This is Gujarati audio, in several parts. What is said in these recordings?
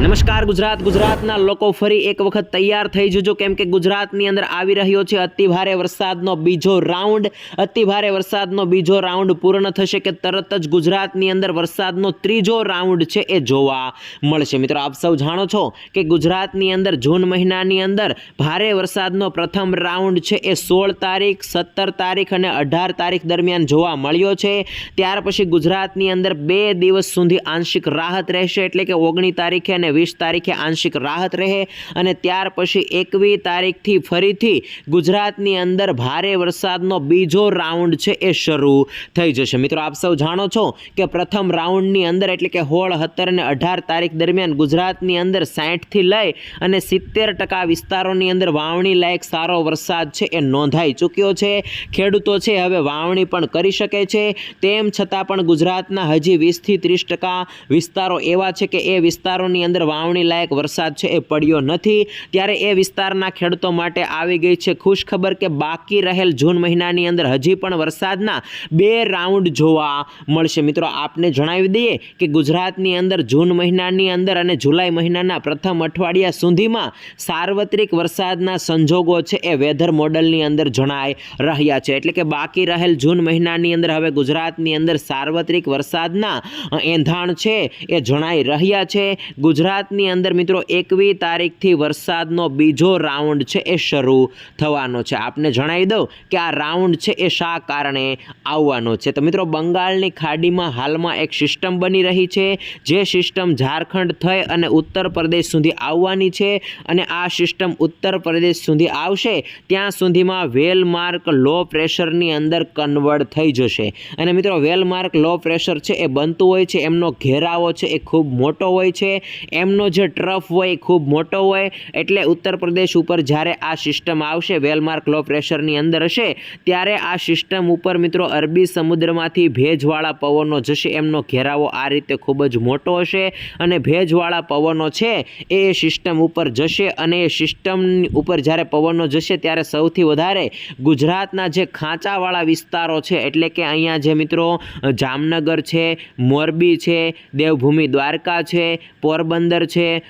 નમસ્કાર, ગુજરાત ગુજરાતના લોકો ફરી એક વખત તૈયાર થઈ જજો. કેમ કે ગુજરાતની અંદર આવી રહ્યો છે અતિ ભારે વરસાદનો બીજો રાઉન્ડ. અતિ ભારે વરસાદનો બીજો રાઉન્ડ પૂર્ણ થશે કે તરત જ ગુજરાતની અંદર વરસાદનો ત્રીજો રાઉન્ડ છે એ જોવા મળશે. મિત્રો, આપ સૌ જાણો છો કે ગુજરાતની અંદર જૂન મહિનાની અંદર ભારે વરસાદનો પ્રથમ રાઉન્ડ છે એ સોળ તારીખ, સત્તર તારીખ અને અઢાર તારીખ દરમિયાન જોવા મળ્યો છે. ત્યાર પછી ગુજરાતની અંદર બે દિવસ સુધી આંશિક રાહત રહેશે એટલે કે ઓગણી તારીખે અને વીસ તારીખે આંશિક રાહત રહે અને ત્યાર પછી એકવીસ તારીખથી ફરીથી ગુજરાતની અંદર ભારે વરસાદનો બીજો રાઉન્ડ છે એ શરૂ થઈ જશે. મિત્રો, આપ સૌ જાણો છો કે પ્રથમ રાઉન્ડની અંદર એટલે કે હોળ સત્તર અને અઢાર તારીખ દરમિયાન ગુજરાતની અંદર સાઠથી લઈ અને સિત્તેર ટકા વિસ્તારોની અંદર વાવણી લાયક સારો વરસાદ છે એ નોંધાઈ ચૂક્યો છે. ખેડૂતો છે, હવે વાવણી પણ કરી શકે છે. તેમ છતાં પણ ગુજરાતના હજી વીસથી ત્રીસ ટકા વિસ્તારો એવા છે કે એ વિસ્તારોની અંદર વાવણી લાયક વરસાદ છે એ પડ્યો નથી. ત્યારે એ વિસ્તારના ખેડૂતો માટે આવી ગઈ છે ખુશ ખબર કે બાકી રહેલ જૂન મહિનાની અંદર હજી પણ વરસાદના બે રાઉન્ડ જોવા મળશે. મિત્રો, આપને જણાવી દઈએ કે ગુજરાતની અંદર જૂન મહિનાની અંદર અને જુલાઈ મહિનાના પ્રથમ અઠવાડિયા સુધીમાં સાર્વત્રિક વરસાદના સંજોગો છે એ વેધર મોડલની અંદર જણાઈ રહ્યા છે. એટલે કે બાકી રહેલ જૂન મહિનાની અંદર હવે ગુજરાતની અંદર સાર્વત્રિક વરસાદના એંધાણ છે એ જણાઈ રહ્યા છે. ગુજરાતની અંદર મિત્રો એકવી તારીખથી વરસાદનો બીજો રાઉન્ડ છે એ શરૂ થવાનો છે. આપને જણાવી દઉં કે આ રાઉન્ડ છે એ શા કારણે આવવાનો છે? તો મિત્રો બંગાળની ખાડીમાં હાલમાં એક સિસ્ટમ બની રહી છે, જે સિસ્ટમ ઝારખંડ થઈ અને ઉત્તર પ્રદેશ સુધી આવવાની છે અને આ સિસ્ટમ ઉત્તર પ્રદેશ સુધી આવશે, ત્યાં સુધીમાં વેલમાર્ક લો પ્રેશરની અંદર કન્વર્ટ થઈ જશે. અને મિત્રો વેલમાર્ક લો પ્રેશર છે એ બનતું હોય છે, એમનો ઘેરાવો છે એ ખૂબ મોટો હોય છે એમનો જે ટ્રફ હોય એ ખૂબ મોટો હોય, એટલે ઉત્તર પ્રદેશ ઉપર જ્યારે આ સિસ્ટમ આવશે, વેલમાર્ક લો પ્રેશરની અંદર હશે, ત્યારે આ સિસ્ટમ ઉપર મિત્રો અરબી સમુદ્રમાંથી ભેજવાળા પવનો જશે, એમનો ઘેરાવો આ રીતે ખૂબ જ મોટો હશે અને ભેજવાળા પવનો છે એ સિસ્ટમ ઉપર જશે અને એ સિસ્ટમ ઉપર જ્યારે પવનો જશે ત્યારે સૌથી વધારે ગુજરાતના જે ખાંચાવાળા વિસ્તારો છે, એટલે કે અહીંયા જે મિત્રો જામનગર છે, મોરબી છે, દેવભૂમિ દ્વારકા છે, પોરબંદર છે.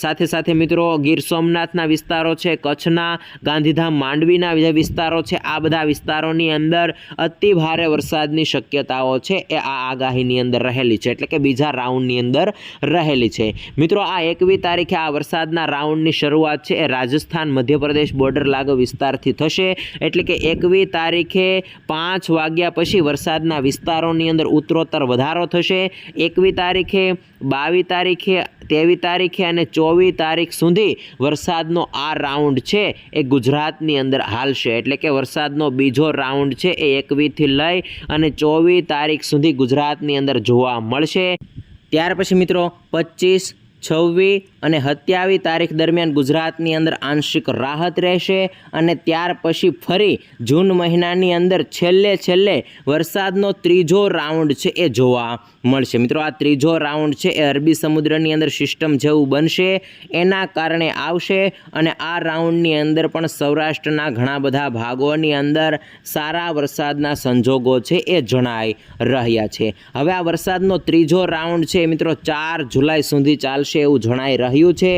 સાથે સાથે મિત્રો ગીર સોમનાથના વિસ્તારો છે, કચ્છના, ગાંધીધામ, માંડવીના જે વિસ્તારો છે. આ બધા વિસ્તારોની અંદર અતિ ભારે વરસાદની શક્યતાઓ છે. એ આ આગાહીની અંદર રહેલી છે. એટલે કે બીજા રાઉન્ડની અંદર રહેલી છે. મિત્રો, આ એકવી તારીખે આ વરસાદના રાઉન્ડની શરૂઆત છે. એ રાજસ્થાન, મધ્યપ્રદેશ, બોર્ડર લાગુ વિસ્તારથી થશે. એટલે કે એકવી તારીખે પાંચ વાગ્યા પછી વરસાદના વિસ્તારોની અંદર ઉત્તરોત્તર વધારો થશે. એકવી તારીખે બાવીસ તારીખે તેવી તારીખે અને ચોવીસ તારીખ સુધી વરસાદનો આ રાઉન્ડ છે એ ગુજરાતની અંદર હાલશે. એટલે કે વરસાદનો બીજો રાઉન્ડ છે એ એકવીસથી લઈ અને ચોવીસ તારીખ સુધી ગુજરાતની અંદર જોવા મળશે. ત્યાર પછી મિત્રો પચીસ, છવ્વીસ અને હત્યાવી તારીખ દરમિયાન ગુજરાતની અંદર આંશિક રાહત રહેશે અને ત્યાર પછી ફરી જૂન મહિનાની અંદર છેલ્લે છેલ્લે વરસાદનો ત્રીજો રાઉન્ડ છે એ જોવા મળશે. મિત્રો, આ ત્રીજો રાઉન્ડ છે એ અરબી સમુદ્રની અંદર સિસ્ટમ જેવું બનશે, એના કારણે આવશે અને આ રાઉન્ડની અંદર પણ સૌરાષ્ટ્રના ઘણા બધા ભાગોની અંદર સારા વરસાદના સંજોગો છે એ જણાઈ રહ્યા છે. હવે આ વરસાદનો ત્રીજો રાઉન્ડ છે મિત્રો, ચાર જુલાઈ સુધી ચાલશે એવું જણાઈ રહ્યું છે.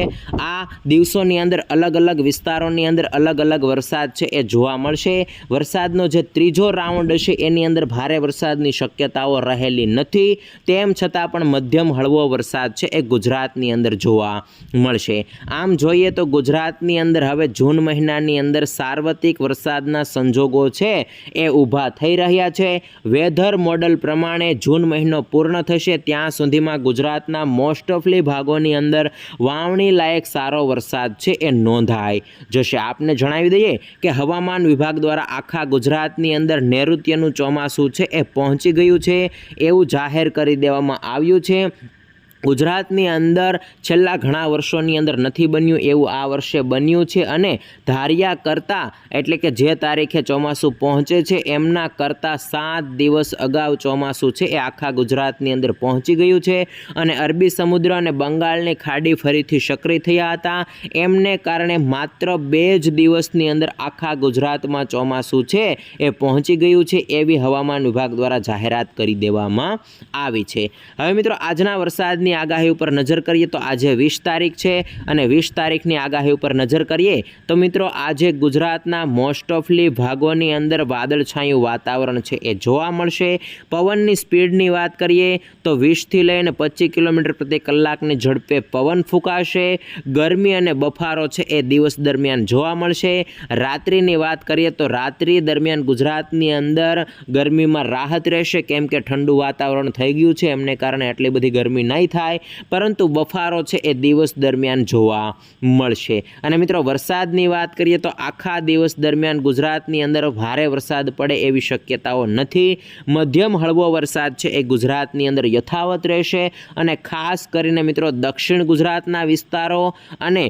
આ દિવસોની અંદર અલગ અલગ વિસ્તારોની અંદર અલગ અલગ વરસાદ છે એ જોવા મળશે. વરસાદનો જે ત્રીજો રાઉન્ડ હશે એની અંદર ભારે વરસાદની શક્યતાઓ રહેલી નથી. તેમ છતાં પણ મધ્યમ હળવો વરસાદ છે એ ગુજરાતની અંદર જોવા મળશે. આમ જોઈએ તો ગુજરાતની અંદર હવે જૂન મહિનાની અંદર સાર્વત્રિક વરસાદના સંજોગો છે એ ઊભા થઈ રહ્યા છે. વેધર મોડલ પ્રમાણે જૂન મહિનો પૂર્ણ થશે ત્યાં સુધીમાં ગુજરાતના મોસ્ટ ઓફલી ભાગોની અંદર વાવણી લાયક સારો વરસાદ છે એ નોંધાઈ જશે, આપને જણાવી દઈએ કે હવામાન વિભાગ દ્વારા આખા ગુજરાતની અંદર નૈઋત્યનું ચોમાસું છે એ પહોંચી ગયું છે. એવું જાહેર કરી દેવામાં આવ્યું છે. ગુજરાતની અંદર છેલ્લા ઘણા વર્ષોની અંદર નથી બન્યું એવું આ વર્ષે બન્યું છે અને ધાર્યા કરતાં એટલે કે જે તારીખે ચોમાસું પહોંચે છે એમના કરતાં સાત દિવસ અગાઉ ચોમાસું છે એ આખા ગુજરાતની અંદર પહોંચી ગયું છે અને અરબી સમુદ્ર અને બંગાળની ખાડી ફરીથી સક્રિય થયા હતા. એમને કારણે માત્ર બે જ દિવસની અંદર આખા ગુજરાતમાં ચોમાસું છે એ પહોંચી ગયું છે એવી હવામાન વિભાગ દ્વારા જાહેરાત કરી દેવામાં આવી છે. હવે મિત્રો, આજના વરસાદની વરસાદની આગાહી ઉપર નજર કરીએ તો આજે વીસ તારીખ છે અને વીસ તારીખની આગાહી ઉપર નજર કરીએ તો મિત્રો આજે ગુજરાતના મોસ્ટ ઓફલી ભાગોની અંદર વાદળછાયું વાતાવરણ છે એ જોવા મળશે. પવનની સ્પીડની વાત કરીએ તો વીસથી લઈને પચીસ કિલોમીટર પ્રતિ કલાકની ઝડપે પવન ફૂંકાશે. ગરમી અને બફારો છે એ દિવસ દરમિયાન જોવા મળશે. રાત્રિની વાત કરીએ તો રાત્રિ દરમિયાન ગુજરાતની અંદર ગરમીમાં રાહત રહેશે. કેમ કે ઠંડુ વાતાવરણ થઈ ગયું છે, એમને કારણે આટલી બધી ગરમી નહીં થાય. પરંતુ બફારો છે એ દિવસ દરમિયાન જોવા મળશે. અને મિત્રો, વરસાદની વાત કરીએ તો આખા દિવસ દરમિયાન ગુજરાતની અંદર ભારે વરસાદ પડે એવી શક્યતાઓ નથી. મધ્યમ હળવો વરસાદ છે એ ગુજરાતની અંદર યથાવત રહેશે અને ખાસ કરીને મિત્રો, દક્ષિણ ગુજરાતના વિસ્તારો અને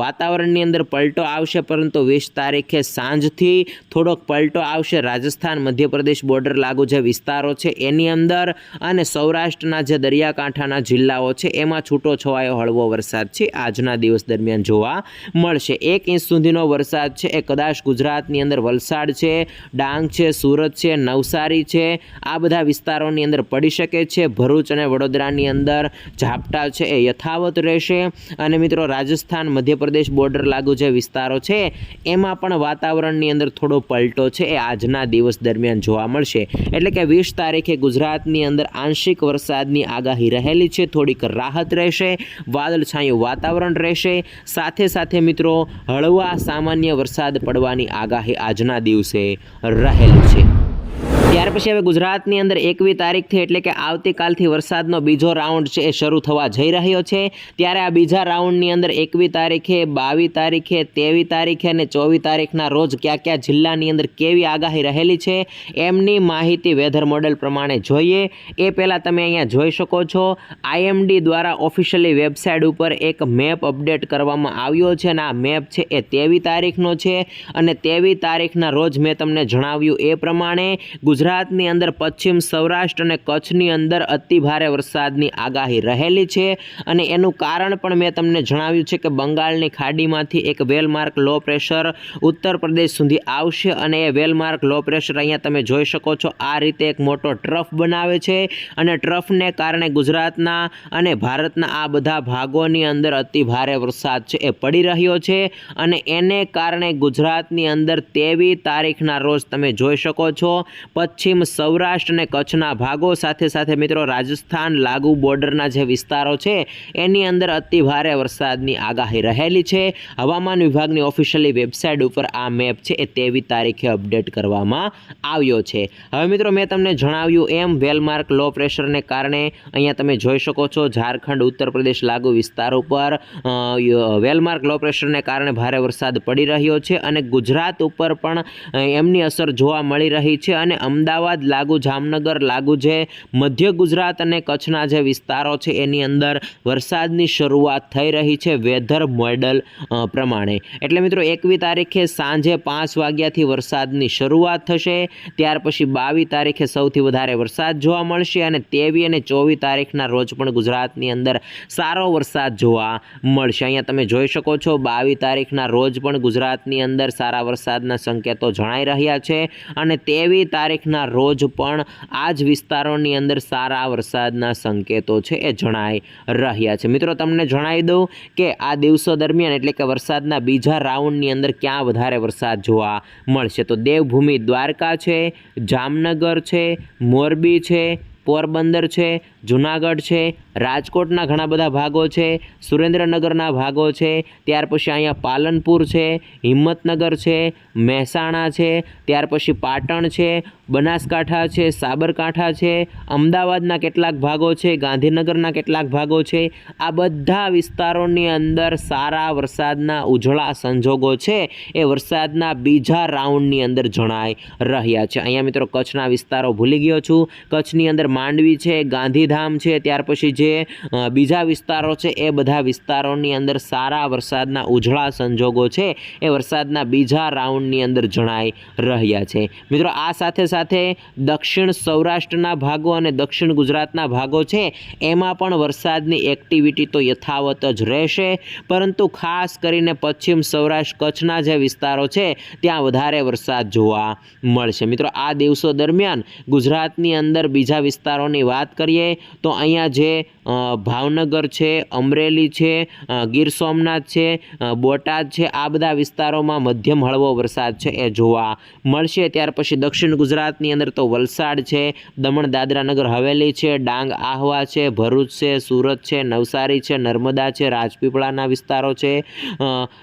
વાતાવરણની અંદર પલટો આવશે, પરંતુ વીસ તારીખે સાંજથી થોડોક પલટો આવશે. રાજસ્થાન, મધ્યપ્રદેશ, બોર્ડર લાગુ જે વિસ્તારો છે એની અંદર અને સૌરાષ્ટ્રના જે દરિયાકાંઠાના જિલ્લાઓ છે, એમાં છૂટો છવાયો હળવો વરસાદ છે. આજના દિવસ દરમિયાન જોવા મળશે. એક ઇંચ સુધીનો વરસાદ છે. એ કદાચ ગુજરાતની અંદર વલસાડ છે, ડાંગ છે, સુરત છે, નવસારી છે. આ બધા વિસ્તારોની અંદર પડી શકે છે. ભરૂચ અને વડોદરાની અંદર ઝાપટા છે. એ યથાવત રહેશે. અને મિત્રો, રાજસ્થાન, મધ્યપ્રદેશ બોર્ડર લાગુ જે વિસ્તારો છે, એમાં પણ વાતાવરણની અંદર થોડો પલટો છે. એ આજના દિવસ દરમિયાન જોવા મળશે. એટલે કે વીસ તારીખે ગુજરાતની અંદર આંશિક વરસાદની આગાહી રહેલી છે. થોડીક રાહત રહેશે, વાદળછાયું વાતાવરણ રહેશે. સાથે સાથે મિત્રો, હળવા સામાન્ય વરસાદ પડવાની આગાહી આજના દિવસે રહેલ છે. ત્યાર પછી હવે ગુજરાતની અંદર એકવી તારીખથી એટલે કે આવતીકાલથી વરસાદનો બીજો રાઉન્ડ છે એ શરૂ થવા જઈ રહ્યો છે. ત્યારે આ બીજા રાઉન્ડની અંદર એકવી તારીખે, બાવી તારીખે, તેવી તારીખે અને ચોવી તારીખના રોજ કયા કયા જિલ્લાની અંદર કેવી આગાહી રહેલી છે એમની માહિતી વેધર મોડેલ પ્રમાણે જોઈએ. એ પહેલાં તમે અહીંયા જોઈ શકો છો, આઈએમડી દ્વારા ઓફિશિયલી વેબસાઇટ ઉપર એક મેપ અપડેટ કરવામાં આવ્યો છે અને આ મેપ છે એ તેવી તારીખનો છે અને તેવી તારીખના રોજ મેં તમને જણાવ્યું એ પ્રમાણે ગુજરાતની અંદર, પશ્ચિમ સૌરાષ્ટ્ર અને કચ્છની અંદર અતિ ભારે વરસાદની આગાહી રહેલી છે. અને એનું કારણ પણ મેં તમને જણાવ્યું છે કે બંગાળની ખાડીમાંથી એક well-marked low pressure Uttar Pradesh સુધી આવશે અને એ વેલમાર્ક લો પ્રેશર અહીંયા તમે જોઈ શકો છો, આ રીતે એક મોટો ટ્રફ બનાવે છે. અને ટ્રફને કારણે ગુજરાતના અને ભારતના આ બધા ભાગોની અંદર અતિ ભારે વરસાદ છે એ પડી રહ્યો છે. અને એને કારણે ગુજરાતની અંદર તેવી તારીખના રોજ તમે જોઈ શકો છો પશ્ચિમ સૌરાષ્ટ્ર અને કચ્છના ભાગો સાથે સાથે મિત્રો રાજસ્થાન લાગુ બોર્ડરના જે વિસ્તારો છે, એની અંદર અતિ ભારે વરસાદની આગાહી રહેલી છે. હવામાન વિભાગની ઓફિશિયલી વેબસાઇટ ઉપર આ મેપ છે એ તેવી તારીખે અપડેટ કરવામાં આવ્યો છે. હવે મિત્રો મેં તમને જણાવ્યું એમ, વેલમાર્ક લો પ્રેશરને કારણે અહીંયા તમે જોઈ શકો છો ઝારખંડ, ઉત્તર પ્રદેશ લાગુ વિસ્તાર ઉપર વેલમાર્ક લો પ્રેશરને કારણે ભારે વરસાદ પડી રહ્યો છે અને ગુજરાત ઉપર પણ એમની અસર જોવા મળી રહી છે અને અમદાવાદ, લાગુ જામનગર, લાગુ જે મધ્ય ગુજરાત અને કચ્છના જે વિસ્તારો છે, એની અંદર વરસાદની શરૂઆત થઈ રહી છે, વેધર મોડલ પ્રમાણે. એટલે મિત્રો, એકવી તારીખે સાંજે પાંચ વાગ્યાથી વરસાદની શરૂઆત થશે, ત્યાર પછી બાવીસ તારીખે સૌથી વધારે વરસાદ જોવા મળશે અને તેવી અને ચોવીસ તારીખના રોજ પણ ગુજરાતની અંદર સારો વરસાદ જોવા મળશે. અહીંયા તમે જોઈ શકો છો બાવીસ તારીખના રોજ પણ ગુજરાતની અંદર સારા વરસાદના સંકેતો જણાઈ રહ્યા છે અને તેવી તારીખના રોજ પણ આ જ વિસ્તારોની અંદર સારા વરસાદના સંકેતો છે એ જણાઈ રહ્યા છે. મિત્રો, તમને જણાવી દઉં કે આ દિવસો દરમિયાન એટલે કે વરસાદના બીજા રાઉન્ડની અંદર ક્યાં વધારે વરસાદ જોવા મળશે? તો દેવભૂમિ દ્વારકા છે, જામનગર છે, મોરબી છે પોરબંદર છે, જુનાગઢ છે, રાજકોટના ઘણા બધા ભાગો છે, સુરેન્દ્રનગરના ભાગો છે, ત્યાર પછી અહીંયા પાલનપુર છે, હિંમતનગર છે, મહેસાણા છે, ત્યાર પછી પાટણ છે, બનાસકાંઠા છે, સાબરકાંઠા છે, અમદાવાદના કેટલાક ભાગો છે, ગાંધીનગરના કેટલાક ભાગો છે, આ બધા વિસ્તારોની અંદર સારા વરસાદના ઉજળા સંજોગો છે, એ વરસાદના બીજા રાઉન્ડની અંદર જણાય રહ્યા છે. અહીંયા મિત્રો કચ્છના વિસ્તારો ભૂલી ગયો છું. કચ્છની અંદર માંડવી છે, ગાંધીધામ છે, ત્યાર પછી જે બીજા વિસ્તારો છે, એ બધા વિસ્તારોની અંદર સારા વરસાદના ઉજળા સંજોગો છે, એ વરસાદના બીજા રાઉન્ડની અંદર જણાઈ રહ્યા છે. મિત્રો, આ સાથે સાથે દક્ષિણ સૌરાષ્ટ્રના ભાગો અને દક્ષિણ ગુજરાતના ભાગો છે, એમાં પણ વરસાદની એક્ટિવિટી તો યથાવત જ રહેશે, પરંતુ ખાસ કરીને પશ્ચિમ સૌરાષ્ટ્ર કચ્છના જે વિસ્તારો છે, ત્યાં વધારે વરસાદ જોવા મળશે. મિત્રો, આ દિવસો દરમિયાન ગુજરાતની અંદર બીજા વિસ્તારોની વાત કરીએ તો અહીંયા જે ભાવનગર છે, અમરેલી છે ગીર સોમનાથ છે બોટાદ છે, આ બધા વિસ્તારોમાં મધ્યમ હળવો વરસાદ છે એ જોવા મળશે. ત્યાર પછી દક્ષિણ ગુજરાતની અંદર તો વલસાડ છે, દમણ, દાદરા નગર, હવેલી છે, ડાંગ, આહવા છે, ભરૂચ છે, સુરત છે, નવસારી છે, નર્મદા છે, રાજપીપળાના વિસ્તારો છે.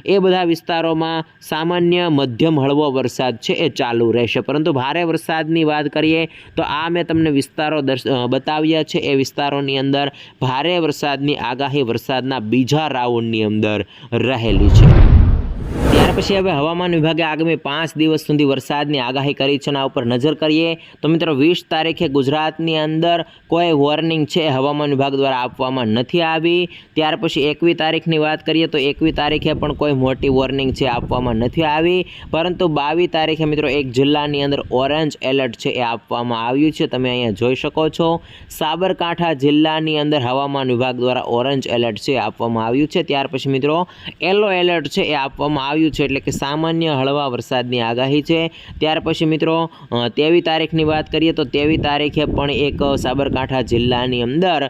એ બધા વિસ્તારોમાં સામાન્ય મધ્યમ હળવો વરસાદ છે એ ચાલુ રહેશે. પરંતુ ભારે વરસાદની વાત કરીએ તો આ મેં તમને વિસ્તારો બતાવ્યા છે એ વિસ્તારોની અંદર ભારે વરસાદની આગાહી વરસાદના બીજા રાઉન્ડની અંદર રહેલી છે. ત્યાર પછી હવે હવામાન વિભાગે આગામી પાંચ દિવસ સુધી વરસાદની આગાહી કરી છે એના ઉપર નજર કરીએ તો મિત્રો વીસ તારીખે ગુજરાતની અંદર કોઈ વોર્નિંગ છે હવામાન વિભાગ દ્વારા આપવામાં નથી આવી. ત્યાર પછી એકવી તારીખની વાત કરીએ તો એકવી તારીખે પણ કોઈ મોટી વોર્નિંગ છે આપવામાં નથી આવી. પરંતુ બાવીસ તારીખે મિત્રો એક જિલ્લાની અંદર ઓરેન્જ એલર્ટ છે એ આપવામાં આવ્યું છે. તમે અહીંયા જોઈ શકો છો. સાબરકાંઠા જિલ્લાની અંદર હવામાન વિભાગ દ્વારા ઓરેન્જ એલર્ટ છે આપવામાં આવ્યું છે. ત્યાર પછી મિત્રો યલો એલર્ટ છે એ આપવામાં આવ્યું છે. એટલે કે સામાન્ય હળવા વરસાદની આગાહી છે. ત્યાર પછી મિત્રો તેવી તારીખની વાત કરીએ તો તેવી તારીખે પણ એક સાબરકાંઠા જિલ્લાની અંદર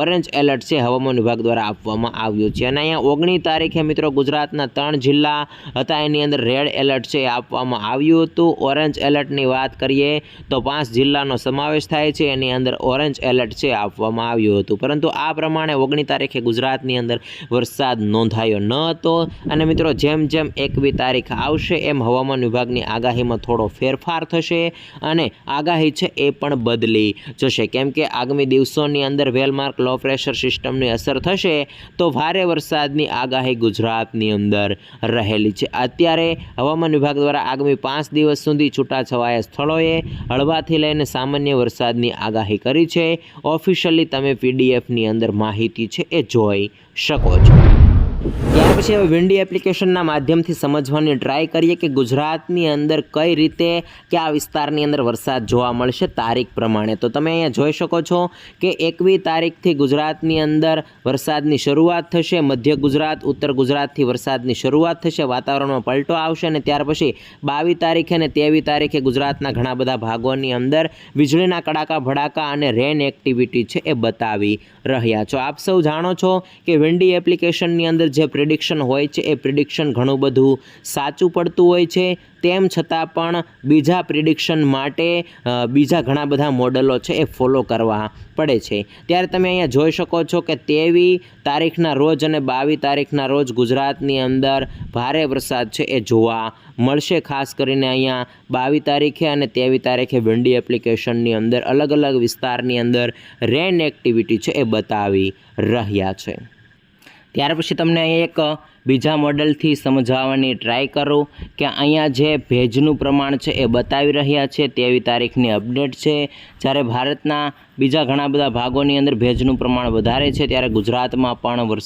ઓરેન્જ એલર્ટ છે હવામાન વિભાગ દ્વારા આપવામાં આવ્યું છે. અને અહીંયા ઓગણીસ તારીખે મિત્રો ગુજરાતના ત્રણ જિલ્લા હતા, એની અંદર રેડ એલર્ટ છે આપવામાં આવ્યું હતું. ઓરેન્જ એલર્ટની વાત કરીએ તો પાંચ જિલ્લાનો સમાવેશ થાય છે, એની અંદર ઓરેન્જ એલર્ટ છે આપવામાં આવ્યું હતું. પરંતુ આ પ્રમાણે ઓગણીસ તારીખે ગુજરાતની અંદર વરસાદ નોંધાયો ન હતો. અને મિત્રો, જેમ જેમ એકવી તારીખ આવશે, એમ હવામાન વિભાગની આગાહીમાં થોડો ફેરફાર થશે અને આગાહી છે એ પણ બદલી જશે. કેમ કે આગામી દિવસોની અંદર વેલમાર્ક લો પ્રેશર સિસ્ટમની અસર થશે, તો ભારે વરસાદની આગાહી ગુજરાતની અંદર રહેલી છે. અત્યારે હવામાન વિભાગ દ્વારા આગામી પાંચ દિવસ સુધી છૂટાછવાયા સ્થળોએ હળવાથી લઈને સામાન્ય વરસાદની આગાહી કરી છે. ઓફિશિયલી તમે પીડીએફની અંદર માહિતી છે એ જોઈ શકો છો. ત્યાર પછી હવે વિન્ડી એપ્લિકેશનના માધ્યમથી સમજવાની ટ્રાય કરીએ કે ગુજરાતની અંદર કઈ રીતે કયા વિસ્તારની અંદર વરસાદ જોવા મળશે તારીખ પ્રમાણે. તો તમે અહીંયા જોઈ શકો છો કે એકવી તારીખથી ગુજરાતની અંદર વરસાદની શરૂઆત થશે, મધ્ય ગુજરાત, ઉત્તર ગુજરાતથી વરસાદની શરૂઆત થશે, વાતાવરણમાં પલટો આવશે અને ત્યાર પછી બાવીસ તારીખે અને તેવી તારીખે ગુજરાતના ઘણા બધા ભાગોની અંદર વીજળીના કડાકા, ભડાકા અને રેન એક્ટિવિટી છે એ બતાવી રહ્યા છો. આપ સૌ જાણો છો કે વિન્ડી એપ્લિકેશનની અંદર જે પ્રિડિક્શન હોય છે, એ પ્રિડિક્શન ઘણું બધું સાચું પડતું હોય છે. તેમ છતાં પણ બીજા પ્રિડિક્શન માટે બીજા ઘણા બધા મોડલો છે, એ ફોલો કરવા પડે છે. ત્યારે તમે અહીંયા જોઈ શકો છો કે તેવી તારીખના રોજ અને બાવીસ તારીખના રોજ ગુજરાતની અંદર ભારે વરસાદ છે, એ જોવા મળશે. ખાસ કરીને અહીંયા બાવીસ તારીખે અને તેવી તારીખે વિન્ડી એપ્લિકેશનની અંદર અલગ અલગ વિસ્તારની અંદર રેન એક્ટિવિટી છે, એ બતાવી રહ્યા છે. ત્યાર પછી તમને એક બીજા મોડલથી સમજાવવાની ટ્રાય કરો કે અહીંયા જે ભેજનું પ્રમાણ છે એ બતાવી રહ્યા છે, તેવી તારીખની અપડેટ છે. જ્યારે ભારતના બીજા ઘણા બધા ભાગોની અંદર ભેજનું પ્રમાણ વધારે છે, ત્યારે ગુજરાતમાં પણ વરસાદ